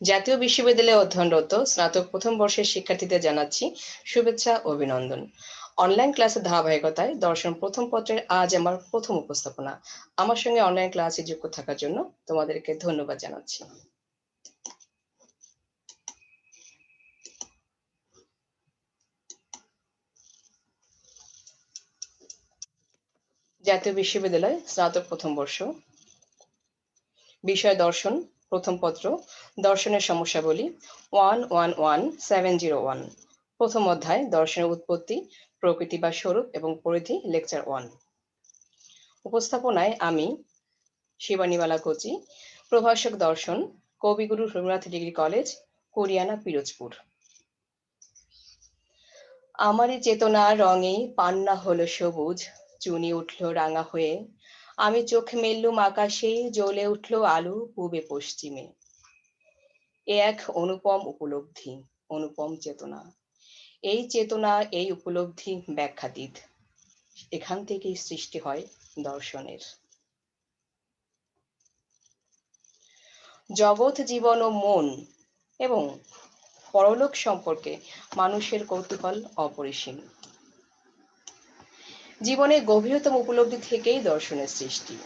জাতীয় বিশ্ববিদ্যালয়ে অধ্যয়নরত স্নাতক প্রথম বর্ষের শিক্ষার্থীদের জানাচ্ছি শুভেচ্ছা, অভিনন্দন। অনলাইন ক্লাসের ধারাবাহিকতায় দর্শন প্রথম পত্রের আজ আমার প্রথম উপস্থাপনা। আমার সঙ্গে অনলাইন ক্লাসে যুক্ত থাকার জন্য তোমাদেরকে ধন্যবাদ জানাচ্ছি। জাতীয় বিশ্ববিদ্যালয় স্নাতক প্রথম বর্ষ। বিষয় দর্শন প্রথম পত্র, দর্শনের সমস্যাবলী one one one seven zero one প্রথম অধ্যায়, দর্শনের উৎপত্তি, প্রকৃতি বা স্বরূপ এবং পরিধি লেকচার ওয়ান উপস্থাপনায় আমি, শিবানীবালা কোচি, প্রভাষক দর্শন, কবিগুরু রবীন্দ্রনাথ ডিগ্রি কলেজ, কোরিয়ানা, পিরোজপুর। আমারই চেতনা রঙে পান্না হলো সবুজ, চুনি উঠল রাঙা হয়ে আমি চোখ মেললুম আকাশে, জ্বলে উঠল আলো পূবে পশ্চিমে। এ এক অনুপম উপলব্ধি, অনুপম চেতনা। এই চেতনা, এই উপলব্ধি ব্যাখ্যাতীত। এখান থেকেই সৃষ্টি হয় দর্শনের। জগৎ, জীবন ও মন এবং পরলোক সম্পর্কে মানুষের কৌতূহল অপরিসীম। জীবনের গভীরতম উপলব্ধি থেকেই দর্শনের সৃষ্টি।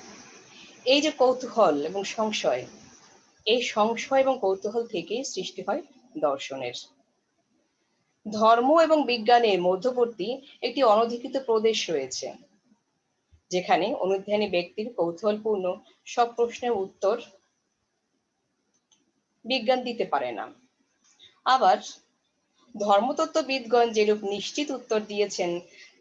এই যে কৌতূহল এবং সংশয়, এই সংশয় এবং কৌতূহল থেকেই সৃষ্টি হয় দর্শনের। ধর্ম এবং বিজ্ঞানের মধ্যবর্তী একটি অনধিকৃত প্রদেশ রয়েছে, যেখানে অনুধ্যানী ব্যক্তির কৌতূহলপূর্ণ সব প্রশ্নের উত্তর বিজ্ঞান দিতে পারে না। আবার ধর্মতত্ত্ববিদগণ যেরূপ নিশ্চিত উত্তর দিয়েছেন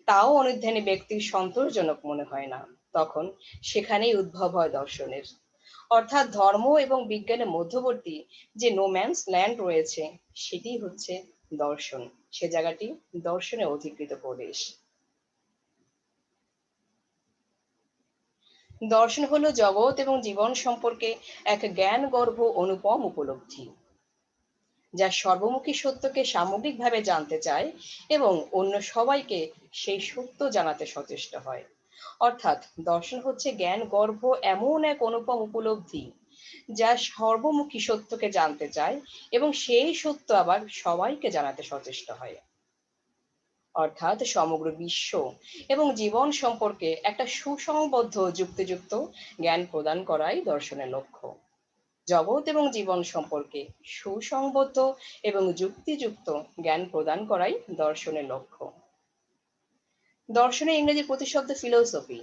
তাও অনুধ্যানী ব্যক্তির সন্তোষজনক মনে হয় না। তখন সেখানেই উদ্ভব হয় দর্শনের। অর্থাৎ ধর্ম এবং বিজ্ঞানের মধ্যবর্তী যে নোম্যান্স ল্যান্ড রয়েছে, সেটি হচ্ছে দর্শন। সে জায়গাটি দর্শনে অধিকৃত প্রদেশ। দর্শন হলো জগৎ এবং জীবন সম্পর্কে এক জ্ঞান গর্ভ অনুপম উপলব্ধি। যা সর্বমুখী সত্যকে সামগ্রিকভাবে জানতে চায় এবং অন্য সবাইকে সেই সত্য জানাতে সচেষ্ট হয়। অর্থাৎ দর্শন হচ্ছে জ্ঞান, গর্ভ এমন এক অনুপম উপলব্ধি যা সর্বমুখী সত্যকে জানতে চায় এবং সেই সত্য আবার সবাইকে জানাতে সচেষ্ট হয়। অর্থাৎ সমগ্র বিশ্ব এবং জীবন সম্পর্কে একটা সুসংবদ্ধ যুক্তিযুক্ত জ্ঞান প্রদান করাই দর্শনের লক্ষ্য। জগৎ এবং জীবন সম্পর্কে সুসংবদ্ধ এবং যুক্তিযুক্ত জ্ঞান প্রদান করাই দর্শনের লক্ষ্য। দর্শনের ইংরেজি প্রতিশব্দ ফিলোসফি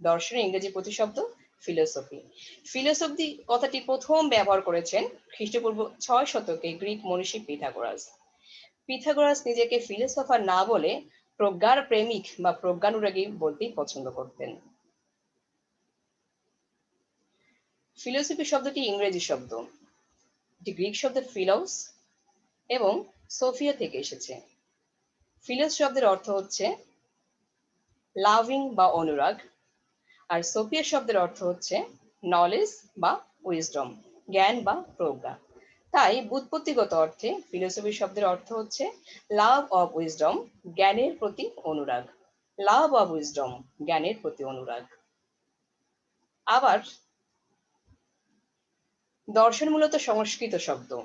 দর্শনের ইংরেজি প্রতিশব্দ ফিলোসফি ফিলোসফি কথাটি প্রথম ব্যবহার করেছেন খ্রিস্টপূর্ব ছয় শতকে গ্রিক মনীষী পিথাগোরাস। পিথাগোরাস নিজেকে ফিলোসফার না বলে প্রজ্ঞার প্রেমিক বা প্রজ্ঞানুরাগী বলতেই পছন্দ করতেন। ফিলোসফি শব্দটি ইংরেজি শব্দ। এটি গ্রিক শব্দ ফিলোস এবং সোফিয়া থেকে এসেছে। ফিলোস শব্দের অর্থ হচ্ছে লাভিং বা অনুরাগ, আর সোফিয়া শব্দের অর্থ হচ্ছে নলেজ বা উইজডম জ্ঞান বা প্রজ্ঞা। তাই বুৎপত্তিগত অর্থে ফিলোসফি শব্দের অর্থ হচ্ছে লাভ অব উইজডম জ্ঞানের প্রতি অনুরাগ। লাভ অব উইজডম জ্ঞানের প্রতি অনুরাগ। আবার দর্শন মূলত সংস্কৃত শব্দ।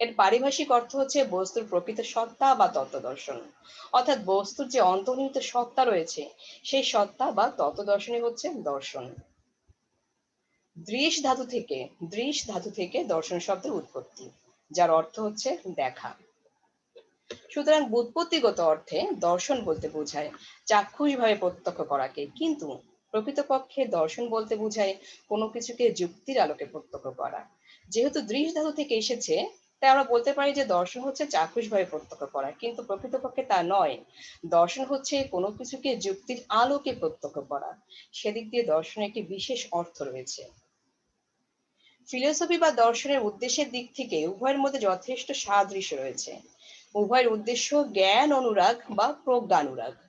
এর পারিভাষিক অর্থ হচ্ছে বস্তুর প্রকৃত সত্তা বা তত্ত্ব দর্শন অর্থাৎ বস্তুর যে অন্তর্নিহিত সত্তা রয়েছে, সেই সত্তা বা তত্ত্ব দর্শনই হচ্ছে দর্শন। দৃশ ধাতু থেকে, দৃশ ধাতু থেকে দর্শন শব্দের উৎপত্তি, যার অর্থ হচ্ছে দেখা। সুতরাং বুৎপত্তিগত অর্থে দর্শন বলতে বোঝায় চাক্ষুষভাবে প্রত্যক্ষ করাকে। কিন্তু প্রকৃতপক্ষে দর্শন বলতে বোঝায় কোনো কিছুকে যুক্তির আলোকে প্রত্যক্ষ করা। যেহেতু দৃশ ধাতু থেকে এসেছে, তাই আমরা বলতে পারি যে দর্শন হচ্ছে চাক্ষুষভাবে প্রত্যক্ষ করা, কিন্তু প্রকৃতপক্ষে তা নয়। দর্শন হচ্ছে কোনো কিছুকে যুক্তির আলোকে প্রত্যক্ষ করা। সেদিক দিয়ে দর্শনের একটি বিশেষ অর্থ রয়েছে। ফিলোসফি বা দর্শনের উদ্দেশ্যের দিক থেকে উভয়ের মধ্যে যথেষ্ট সাদৃশ্য রয়েছে। উভয়ের উদ্দেশ্য জ্ঞান অনুরাগ বা প্রজ্ঞানুরাগ।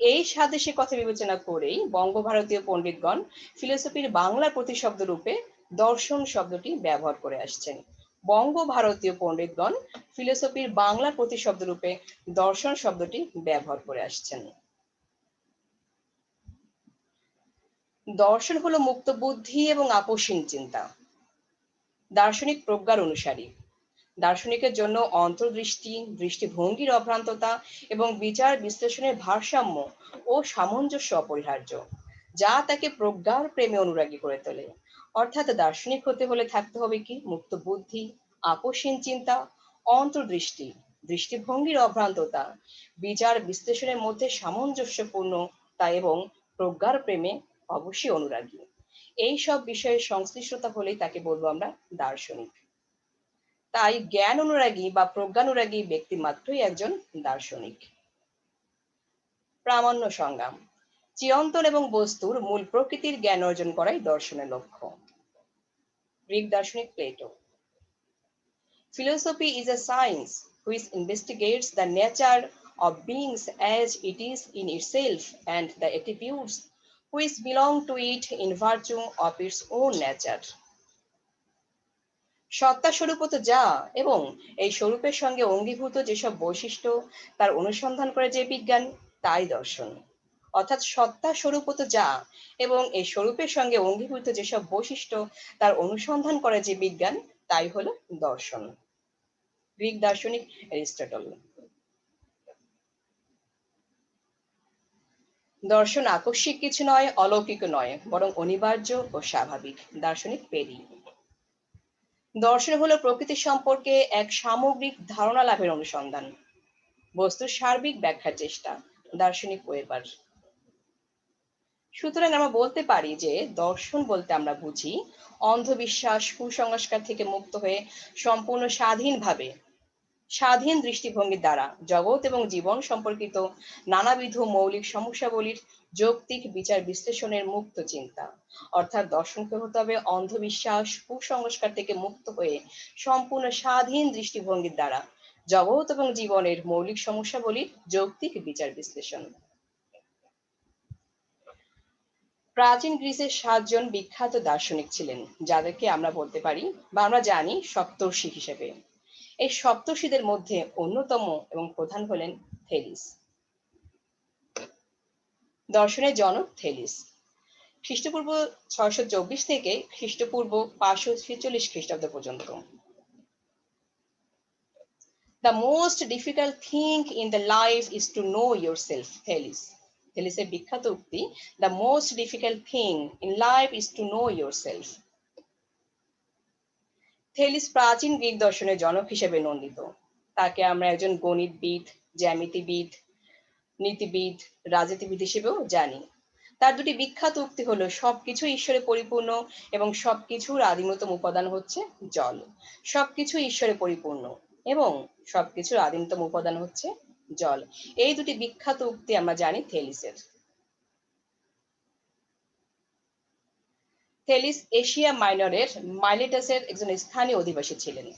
এই সাদৃশ্যের কথা বিবেচনা করেই বঙ্গভারতীয় পণ্ডিতগণ ফিলোসফির বাংলা প্রতিশব্দ রূপে দর্শন শব্দটি ব্যবহার করে আসছেন। বঙ্গভারতীয় পণ্ডিতগণ ফিলোসফির বাংলা প্রতিশব্দ রূপে দর্শন শব্দটি ব্যবহার করে আসছেন। দর্শন হলো মুক্ত বুদ্ধি এবং আপসীন চিন্তা। দার্শনিক প্রজ্ঞার অনুসারী। দার্শনিকের জন্য অন্তর্দৃষ্টি, দৃষ্টিভঙ্গির অভ্রান্ততা এবং বিচার বিশ্লেষণের ভারসাম্য ও সামঞ্জস্য অপরিহার্য, যা তাকে প্রজ্ঞার প্রেমে অনুরাগী করে তোলে। অর্থাৎ দার্শনিক হতে হলে থাকতে হবে কি? মুক্ত বুদ্ধি আপোষহীন চিন্তা, অন্তর্দৃষ্টি, দৃষ্টিভঙ্গির অভ্রান্ততা, বিচার বিশ্লেষণের মধ্যে সামঞ্জস্যপূর্ণতা এবং প্রজ্ঞার প্রেমে অবশ্যই অনুরাগী। এই সব বিষয়ে সংশ্লিষ্টতা হলেই তাকে বলব আমরা দার্শনিক। তাই জ্ঞান অনুরাগী বা প্রজ্ঞানুরাগী ব্যক্তি মাত্রই একজন দার্শনিক। প্রামাণ্য সংগ্রাম, চিরন্তন এবং বস্তুর মূল প্রকৃতির জ্ঞান অর্জন করাই দর্শনের লক্ষ্য। গ্রিক দার্শনিক Plato. Philosophy is a science which investigates the nature of beings as it is in itself and the attitudes which belong to it in virtue of its own nature সত্তা স্বরূপত যা, এবং এই স্বরূপের সঙ্গে অঙ্গীভূত যেসব বৈশিষ্ট্য তার অনুসন্ধান করে যে বিজ্ঞান তাই দর্শন। অর্থাৎ সত্তা স্বরূপত যা, এবং এই স্বরূপের সঙ্গে অঙ্গীভূত যেসব বৈশিষ্ট্য তার অনুসন্ধান করে যে বিজ্ঞান, তাই হলো দর্শন। গ্রিক দার্শনিক অ্যারিস্টটল দর্শন আকস্মিক কিছু নয়, অলৌকিক নয়, বরং অনিবার্য ও স্বাভাবিক। দার্শনিক পেরি। দর্শন হলো প্রকৃতি সম্পর্কে এক সামগ্রিক ধারণা লাভের অনুসন্ধান। বস্তুর সার্বিক ব্যাখ্যার চেষ্টা, দার্শনিক ওয়েবার সুতরাং আমরা বলতে পারি যে, দর্শন বলতে আমরা বুঝি অন্ধবিশ্বাস, কুসংস্কার থেকে মুক্ত হয়ে সম্পূর্ণ স্বাধীনভাবে, স্বাধীন দৃষ্টিভঙ্গির দ্বারা জগৎ এবং জীবন সম্পর্কিত নানাবিধ মৌলিক সমস্যাবলীর যৌক্তিক বিচার বিশ্লেষণের মুক্ত চিন্তা। অর্থাৎ দর্শনকে হতে হবে অন্ধবিশ্বাস, কুসংস্কার থেকে মুক্ত হয়ে সম্পূর্ণ স্বাধীন দৃষ্টিভঙ্গির দ্বারা। জগৎ এবং জীবনের মৌলিক সমস্যাবলীর যৌক্তিক বিচার বিশ্লেষণ। প্রাচীন গ্রিসের সাতজন বিখ্যাত দার্শনিক ছিলেন, যাদেরকে আমরা বলতে পারি বা আমরা জানি সপ্তর্ষি হিসেবে। এই সপ্তর্ষিদের মধ্যে অন্যতম এবং প্রধান হলেন থেলিস। দর্শনের জনক থেলিস। খ্রিস্টপূর্ব ছয়শো চব্বিশ থেকে খ্রিস্টপূর্ব পাঁচশো ছেচল্লিশ খ্রিস্টাব্দ পর্যন্ত। The most difficult thing in the life is to know yourself, Thelis. থেলিসের বিখ্যাত উক্তি the most difficult thing in life is to know yourself Thales প্রাচীন গ্রিক দর্শনের জনক হিসেবে নন্দিত। তাকে আমরা একজন গণিতবিদ জ্যামিতিবিদ নীতিবিদ, রাজনীতিবিদ হিসেবেও জানি। তার দুটি বিখ্যাত উক্তি হলো, সবকিছু ঈশ্বরে পরিপূর্ণ এবং সবকিছুর আদিমতম উপাদান হচ্ছে জল। সবকিছু ঈশ্বরে পরিপূর্ণ এবং সবকিছুর আদিমতম উপাদান হচ্ছে জল। এই দুটি বিখ্যাত উক্তি আমরা জানি থেলিসের। থেলিস এশিয়া মাইনরের মাইলেটাসের একজন স্থানীয় অধিবাসী ছিলেন।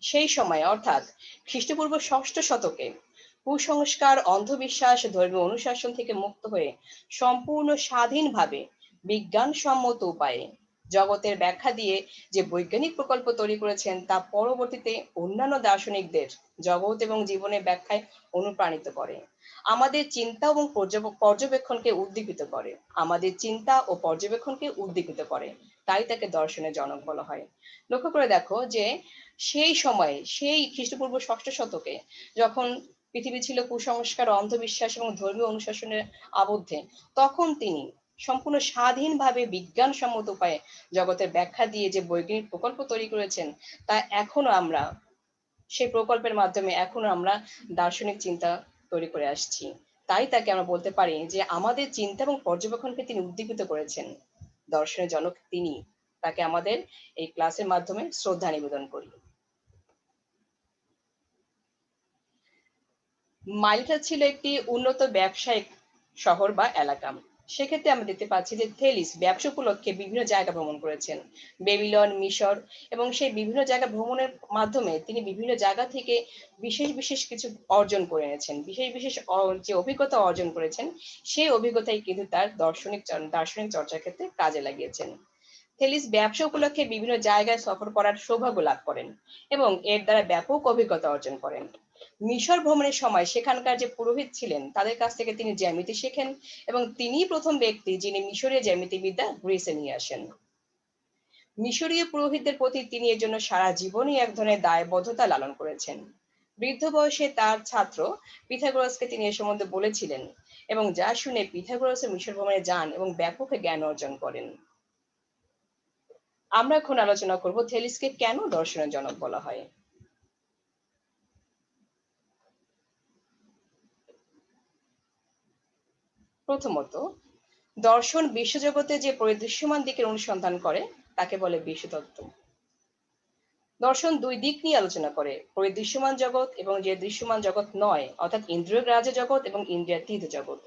সেই সময়, অর্থাৎ খ্রিস্টপূর্ব ষষ্ঠ শতকে কুসংস্কার, অন্ধবিশ্বাস, ধর্মীয় অনুশাসন থেকে মুক্ত হয়ে সম্পূর্ণ স্বাধীনভাবে বিজ্ঞানসম্মত উপায়ে জগতের ব্যাখ্যা দিয়ে যে বৈজ্ঞানিক প্রকল্প তৈরি করেছেন, তা পরবর্তীতে অন্যান্য দার্শনিকদের জগৎ এবং জীবনের ব্যাখ্যায় অনুপ্রাণিত করে। আমাদের চিন্তা এবং পর্যবেক্ষণকে উদ্দীপিত করে। আমাদের চিন্তা ও পর্যবেক্ষণকে উদ্দীপিত করে। তাই তাকে দর্শনের জনক বলা হয়। লক্ষ্য করে দেখো যে সেই সময়ে, সেই খ্রিস্টপূর্ব ষষ্ঠ শতকে যখন পৃথিবী ছিল কুসংস্কার, অন্ধবিশ্বাস এবং ধর্মীয় অনুশাসনের আবদ্ধে। তখন তিনি সম্পূর্ণ স্বাধীনভাবে বিজ্ঞানসম্মত উপায়ে জগতের ব্যাখ্যা দিয়ে যে বৈজ্ঞানিক প্রকল্প তৈরি করেছেন, তা এখনও আমরা, সেই প্রকল্পের মাধ্যমে এখনও আমরা দার্শনিক চিন্তা তৈরি করে আসছি। তাই তাকে আমরা বলতে পারি যে আমাদের চিন্তা এবং পর্যবেক্ষণকে তিনি উদ্দীপিত করেছেন। দর্শনের জনক তিনি, তাকে আমাদের এই ক্লাসের মাধ্যমে শ্রদ্ধা নিবেদন করি। মাইলটা ছিল একটি উন্নত ব্যবসায়িক শহর বা এলাকা। সেক্ষেত্রে আমরা দেখতে পাচ্ছি যে থেলিস ব্যবসা উপলক্ষে বিভিন্ন জায়গা ভ্রমণ করেছেন। বেবিলন, মিশর এবং সেই বিভিন্ন জায়গা ভ্রমণের মাধ্যমে তিনি বিভিন্ন জায়গা থেকে বিশেষ বিশেষ কিছু অর্জন করে এনেছেন। বিশেষ বিশেষ যে অভিজ্ঞতা অর্জন করেছেন, সেই অভিজ্ঞতাই কিন্তু তার দার্শনিক দার্শনিক চর্চার ক্ষেত্রে কাজে লাগিয়েছেন। থেলিস ব্যবসা উপলক্ষে বিভিন্ন জায়গায় সফর করার সৌভাগ্য লাভ করেন এবং এর দ্বারা ব্যাপক অভিজ্ঞতা অর্জন করেন। মিশর ভ্রমণের সময় সেখানকার যে পুরোহিত ছিলেন, তাদের কাছ থেকে তিনি জ্যামিতি শেখেন এবং তিনি প্রথম ব্যক্তি যিনি মিশরীয় জ্যামিতিবিদ্যা গ্রিসে নিয়ে আসেন। মিশরীয় পুরোহিতদের প্রতি তিনি এর জন্য সারা জীবনই এক ধরনের দায়বদ্ধতা লালন করেছেন। বৃদ্ধ বয়সে তার ছাত্র পিথাগোরাসকে তিনি এ সম্বন্ধে বলেছিলেন এবং যা শুনে পিথাগোরাসের মিশর ভ্রমণে যান এবং ব্যাপক জ্ঞান অর্জন করেন। আমরা এখন আলোচনা করব থেলিসকে কেন দর্শনের জনক বলা হয়? প্রথমত, দর্শন বিশ্বজগতে যে পরিদৃশ্যমান দিকের অনুসন্ধান করে, তাকে বলে বিশ্বতত্ত্ব। দর্শন দুই দিক নিয়ে আলোচনা করে, পরিদৃশ্যমান জগৎ এবং যে দৃশ্যমান জগৎ নয়, অর্থাৎ ইন্দ্রিয় গ্রাহ্য জগৎ এবং ইন্দ্রিয়াতীত জগৎ।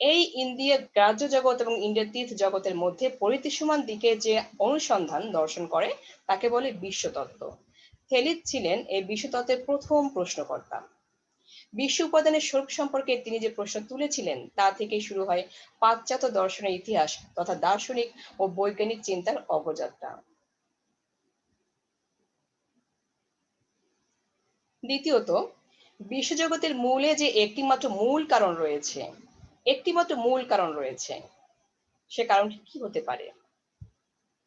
এই ইন্দ্রিয় গ্রাহ্য জগৎ এবং ইন্দ্রিয়াতীত জগতের মধ্যে পরিদৃশ্যমান দিকে যে অনুসন্ধান দর্শন করে, তাকে বলে বিশ্বতত্ত্ব। থেলিত ছিলেন এই বিশ্বতত্ত্বের প্রথম প্রশ্নকর্তা। বিশ্ব উপাদানের স্বরূপ সম্পর্কে তিনি যে প্রশ্ন তুলেছিলেন, তা থেকে শুরু হয় পাশ্চাত্য দর্শনের ইতিহাস তথা দার্শনিক ও বৈজ্ঞানিক চিন্তার অগ্রযাত্রা। দ্বিতীয়ত, বিশ্বজগতের মূলে যে একটিমাত্র মূল কারণ রয়েছে, একটিমাত্র মূল কারণ রয়েছে, সে কারণটি কি হতে পারে?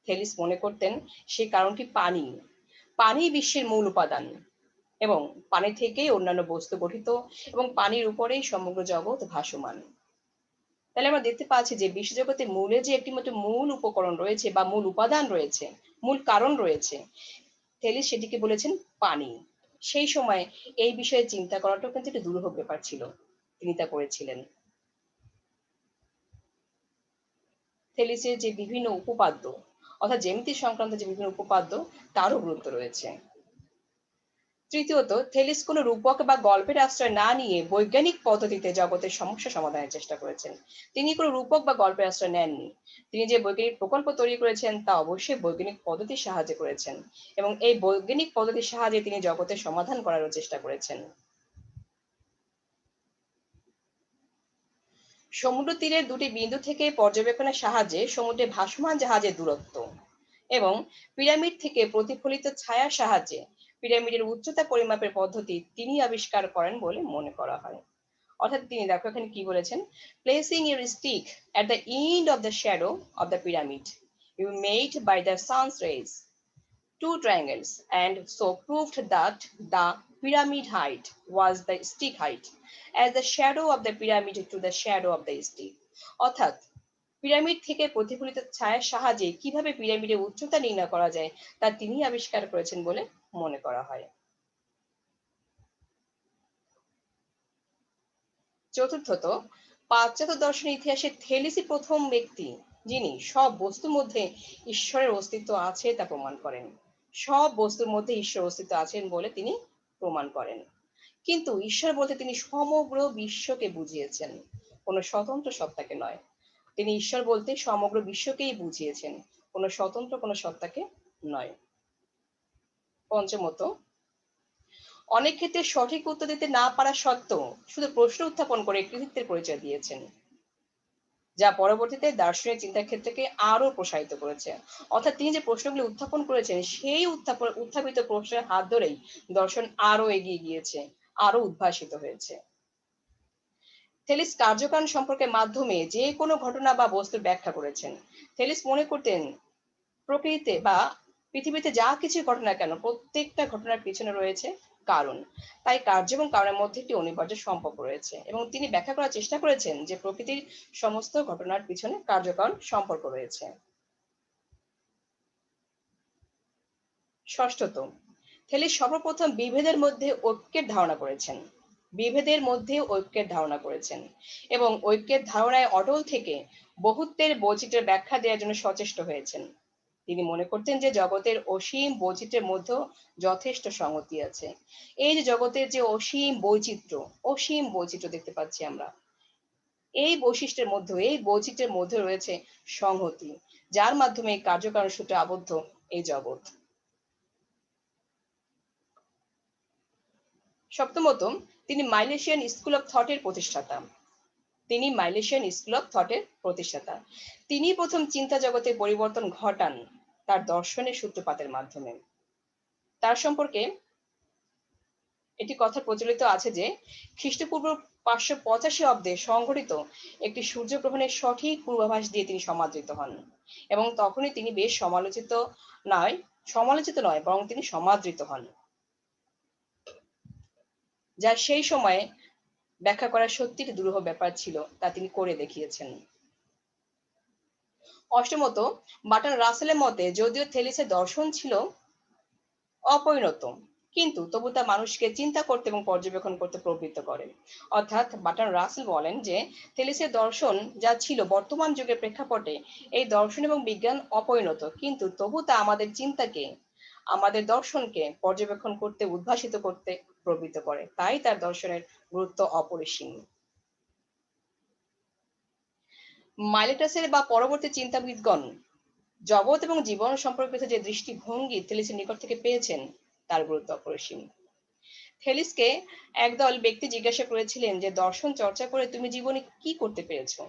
থেলিস মনে করতেন, সে কারণটি পানি। পানি বিশ্বের মূল উপাদান। এবং পানি থেকেই অন্যান্য বস্তু গঠিত এবং পানির উপরেই সমগ্র জগৎ ভাসমান। তাহলে আমরা দেখতে পাচ্ছি যে বিশ্বজগতের মূলে যে একটি মতো মূল উপকরণ রয়েছে বা মূল উপাদান রয়েছে, মূল কারণ রয়েছে থেলিস সেটিকে বলেছেন পানি। সেই সময় এই বিষয়ে চিন্তা করাটাও কিন্তু একটা দুরূহ ব্যাপার ছিল। তিনি তা করেছিলেন। থেলিসের যে বিভিন্ন উপপাদ্য, অর্থাৎ জ্যামিতি সংক্রান্ত যে বিভিন্ন উপপাদ্য, তারও গুরুত্ব রয়েছে। তৃতীয়ত থেলিস কোনো রূপক বা গল্পের আশ্রয় না নিয়ে বৈজ্ঞানিক পদ্ধতিতে জগতের সমস্যা সমাধানের চেষ্টা করেছেন। তিনি কোনো রূপক বা গল্পের আশ্রয় নেননি। তিনি যে বৈজ্ঞানিক প্রকল্প তৈরি করেছেন তা অবশ্যই বৈজ্ঞানিক পদ্ধতির সাহায্যে করেছেন এবং এই বৈজ্ঞানিক পদ্ধতির সাহায্যে তিনি জগতের সমাধান করারও চেষ্টা করেছেন। সমুদ্র তীরের দুটি বিন্দু থেকে পর্যবেক্ষণের সাহায্যে সমুদ্রে ভাসমান জাহাজের দূরত্ব এবং পিরামিড থেকে প্রতিফলিত ছায়ার সাহায্যে পিরামিডের উচ্চতা পরিমাপের পদ্ধতি তিনি আবিষ্কার করেন বলে মনে করা হয় অর্থাৎ তিনি দেখো এখানে কি বলেছেন placing your stick at the end of the shadow of the pyramid you made by the sun's rays two triangles and so proved that the pyramid height was the stick height as the shadow of the pyramid to the shadow of the stick অর্থাৎ pyramid থেকে প্রতিফলিত ছায়ার সাহায্যে কীভাবে পিরামিডের উচ্চতা নির্ণয় করা যায়, তা তিনি আবিষ্কার করেছেন বলে মনে করা হয়। চতুর্থত, পাশ্চাত্য দর্শনের ইতিহাসে থেলিসি প্রথম ব্যক্তি যিনি সব বস্তুর মধ্যে ঈশ্বরের অস্তিত্ব আছে তা প্রমাণ করেন। সব বস্তুর মধ্যে ঈশ্বর অস্তিত্ব আছেন বলে তিনি প্রমাণ করেন। কিন্তু ঈশ্বর বলতে তিনি সমগ্র বিশ্বকে বুঝিয়েছেন। কোনো স্বতন্ত্র সত্তাকে নয়। তিনি ঈশ্বর বলতে সমগ্র বিশ্বকেই বুঝিয়েছেন। কোনো স্বতন্ত্র, কোনো সত্তাকে নয়। পঞ্চমত, অনেক ক্ষেত্রে সঠিক উত্তর দিতে না পারা সত্ত্বেও শুধু প্রশ্ন উত্থাপন করে কৃতিত্বের পরিচয় দিয়েছেন, যা পরবর্তীতে দার্শনিক চিন্তার ক্ষেত্রকে আরও প্রসারিত করেছে। অর্থাৎ তিনি যে প্রশ্নগুলি উত্থাপন করেছেন, সেই উত্থাপন, উত্থাপিত প্রশ্নের হাত ধরেই দর্শন আরও এগিয়ে গিয়েছে আরও উদ্ভাসিত হয়েছে। থেলিস কার্যকারণ সম্পর্কের মাধ্যমে যে কোনো ঘটনা বা বস্তুর ব্যাখ্যা করেছেন। থেলিস মনে করতেন, প্রকৃতিতে বা পৃথিবীতে যা কিছু ঘটনা কেন, প্রত্যেকটা ঘটনার পিছনে রয়েছে কারণ। তাই কার্য এবং কারণের মধ্যে একটি অনিবার্য সম্পর্ক রয়েছে এবং তিনি ব্যাখ্যা করার চেষ্টা করেছেন যে প্রকৃতির সমস্ত ঘটনার পিছনে কার্যকারণ সম্পর্ক রয়েছে। ষষ্ঠত থেলিস সর্বপ্রথম বিভেদের মধ্যে ঐক্যের ধারণা করেছেন। বিভেদের মধ্যে ঐক্যের ধারণা করেছেন এবং ঐক্যের ধারণায় অটল থেকে বহুত্বের বৈচিত্র্যের ব্যাখ্যা দেওয়ার জন্য সচেষ্ট হয়েছেন। তিনি মনে করতেন যে জগতের অসীম বৈচিত্র্যের মধ্যেও যথেষ্ট সংহতি আছে। এই যে জগতের যে অসীম বৈচিত্র্য অসীম বৈচিত্র্য দেখতে পাচ্ছি আমরা, এই বৈশিষ্ট্যের মধ্যে, এই বৈচিত্র্যের মধ্যে রয়েছে সংহতি, যার মাধ্যমে কার্যকারণ সূত্রে আবদ্ধ এই জগৎ। সপ্তমত তিনি মাইলেশিয়ান স্কুল অফ থটের প্রতিষ্ঠাতা। তিনি মাইলেশিয়ান স্কুল অফ থটের প্রতিষ্ঠাতা। তিনি প্রথম চিন্তা জগতে পরিবর্তন ঘটান তার দর্শনের সূত্রপাতের মাধ্যমে। তার সম্পর্কে এটি কথা প্রচলিত আছে যে, খ্রিস্টপূর্ব পাঁচশো পঁচাশি অব্দে সংঘটিত একটি সূর্যগ্রহণের সঠিক পূর্বাভাস দিয়ে তিনি সমাদৃত হন এবং তখনই তিনি বেশ সমালোচিত নয় সমালোচিত নয়, বরং তিনি সমাদৃত হন। যা সেই সময়ে ব্যাখ্যা করা সত্যির দুরূহ ব্যাপার ছিল, তা তিনি করে দেখিয়েছেন। অষ্টমত, বাটন রাসেলের মতে যদিও থেলিসের দর্শন ছিল অপরিণত, কিন্তু তবু তা মানুষকে চিন্তা করতে এবং পর্যবেক্ষণ করতে প্রবৃত্ত করে। অর্থাৎ বাটন রাসেল বলেন যে, থেলিসের দর্শন যা ছিল বর্তমান যুগের প্রেক্ষাপটে এই দর্শন এবং বিজ্ঞান অপরিণত, কিন্তু তবু তা আমাদের চিন্তাকে, আমাদের দর্শনকে পর্যবেক্ষণ করতে, উদ্ভাসিত করতে প্রবৃত্ত করে। তাই তার দর্শনের গুরুত্ব অপরিসীম। মাইলেটাসের বা পরবর্তী চিন্তাবিদগণ জগৎ এবং জীবন সম্পর্কিত যে দৃষ্টিভঙ্গি থেলিসের নিকট থেকে পেয়েছেন, তার গুরুত্ব অপরিসীম। থেলিসকে একদল ব্যক্তি জিজ্ঞাসা করেছিলেন যে, দর্শন চর্চা করে তুমি জীবনে কি করতে পেরেছ?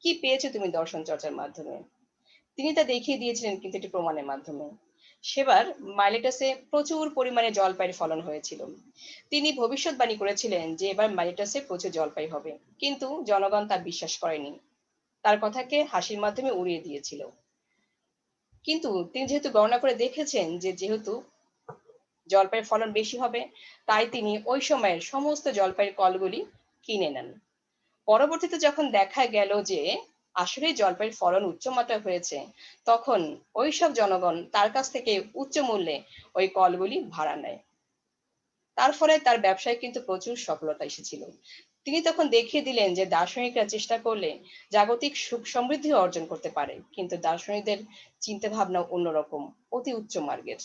কি পেয়েছ তুমি দর্শন চর্চার মাধ্যমে? তিনি তা দেখিয়ে দিয়েছিলেন কিন্তু এটি প্রমাণের মাধ্যমে। সেবার মাইলেটাসে প্রচুর পরিমাণে জলপাইয়ের ফলন হয়েছিল। তিনি ভবিষ্যৎবাণী করেছিলেন যে এবার মাইলেটাসে প্রচুর জলপাই হবে। কিন্তু জনগণ তা বিশ্বাস করেনি। তার কথাকে হাসির মাধ্যমে উড়িয়ে দিয়েছিল। কিন্তু তিনি যেহেতু গণনা করে দেখেছেন যে যেহেতু জলপাইয়ের ফলন বেশি হবে, তাই তিনি ওই সময়ের সমস্ত জলপাইয়ের কলগুলি কিনে নেন। পরবর্তীতে যখন দেখা গেল যে আসলে জলপাইয়ের ফলন উচ্চমাত্রা হয়েছে। তখন ওই সব জনগণ তার কাছ থেকে উচ্চ মূল্যে ওই কলগুলি ভাড়া নেয়। তার ফলে তার ব্যবসায় কিন্তু প্রচুর সফলতা এসেছিল। তিনি তখন দেখিয়ে দিলেন যে দার্শনিকরা চেষ্টা করলে জাগতিক সুখ সমৃদ্ধি অর্জন করতে পারে, কিন্তু দার্শনিকদের চিন্তা ভাবনা অন্যরকম, অতি উচ্চ মার্গের।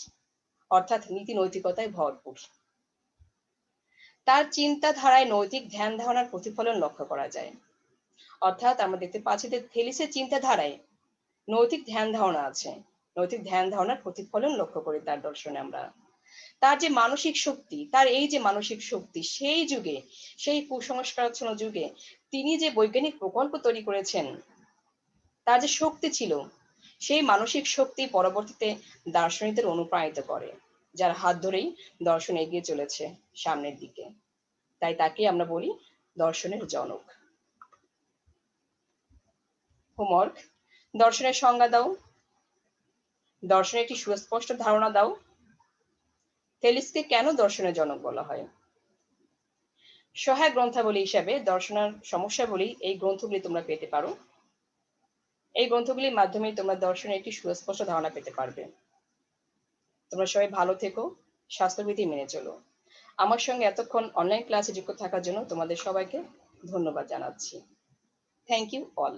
অর্থাৎ নীতি নৈতিকতায় ভরপুর। তার চিন্তাধারায় নৈতিক ধ্যান ধারণার প্রতিফলন লক্ষ্য করা যায়। অর্থাৎ আমরা দেখতে পাচ্ছি যে থেলিসের চিন্তাধারায় নৈতিক ধ্যান ধারণা আছে। নৈতিক ধ্যান ধারণার প্রতিফলন লক্ষ্য করি তার দর্শনে আমরা। তার যে মানসিক শক্তি, তার এই যে মানসিক শক্তি, সেই যুগে, সেই কুসংস্কারাচ্ছন্ন যুগে তিনি যে বৈজ্ঞানিক প্রকল্প তৈরি করেছেন, তার যে শক্তি ছিল, সেই মানসিক শক্তি পরবর্তীতে দার্শনিকদের অনুপ্রাণিত করে, যার হাত ধরেই দর্শন এগিয়ে চলেছে সামনের দিকে। তাই তাকে আমরা বলি দর্শনের জনক। হোমওয়ার্ক। দর্শনের সংজ্ঞা দাও। দর্শনের একটি সুস্পষ্ট ধারণা দাও। থেলিসকে কেন দর্শনের জনক বলা হয়? সহায়ক গ্রন্থাবলী হিসাবে দর্শনার সমস্যাবলী এই গ্রন্থগুলি তোমরা পেতে পারো। এই গ্রন্থগুলির মাধ্যমে তোমরা দর্শনের একটি সুস্পষ্ট ধারণা পেতে পারবে। তোমরা সবাই ভালো থেকো, স্বাস্থ্যবিধি মেনে চলো। আমার সঙ্গে এতক্ষণ অনলাইন ক্লাসে যুক্ত থাকার জন্য তোমাদের সবাইকে ধন্যবাদ জানাচ্ছি। Thank you all